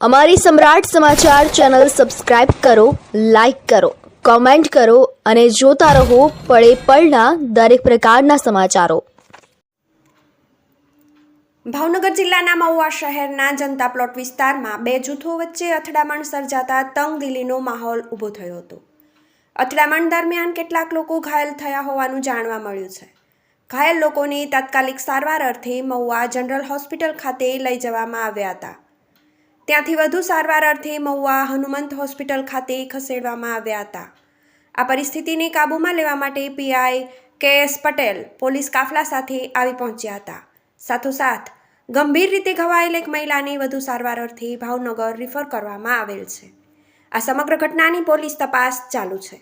અમારી Samrat Samachar channel subscribe કરો, like કરો, કોમેન્ટ કરો અને જોતા રહો પળે પળના દરેક પ્રકારના સમાચારો. ભાવનગર જિલ્લાના મહુવા શહેરના જનતા પ્લોટ વિસ્તારમાં બે જૂથો વચ્ચે અથડામણ સર્જાતા તંગદિલીનો માહોલ ઊભો થયો હતો. અથડામણ દરમિયાન કેટલાક લોકો ઘાયલ થયા હોવાનું જાણવા મળ્યું છે. ઘાયલ લોકોને તાત્કાલિક સારવાર અર્થે મહુવા જનરલ હોસ્પિટલ ખાતે લઈ જવામાં આવ્યા હતા. ત્યાંથી વધુ સારવાર અર્થે મહુવા હનુમંત હોસ્પિટલ ખાતે ખસેડવામાં આવ્યા હતા. આ પરિસ્થિતિને કાબૂમાં લેવા માટે પીઆઈ કે એસ પટેલ પોલીસ કાફલા સાથે આવી પહોંચ્યા હતા. સાથોસાથ, ગંભીર રીતે ઘવાયેલ એક મહિલાને વધુ સારવાર અર્થે ભાવનગર રિફર કરવામાં આવેલ છે. આ સમગ્ર ઘટનાની પોલીસ તપાસ ચાલુ છે.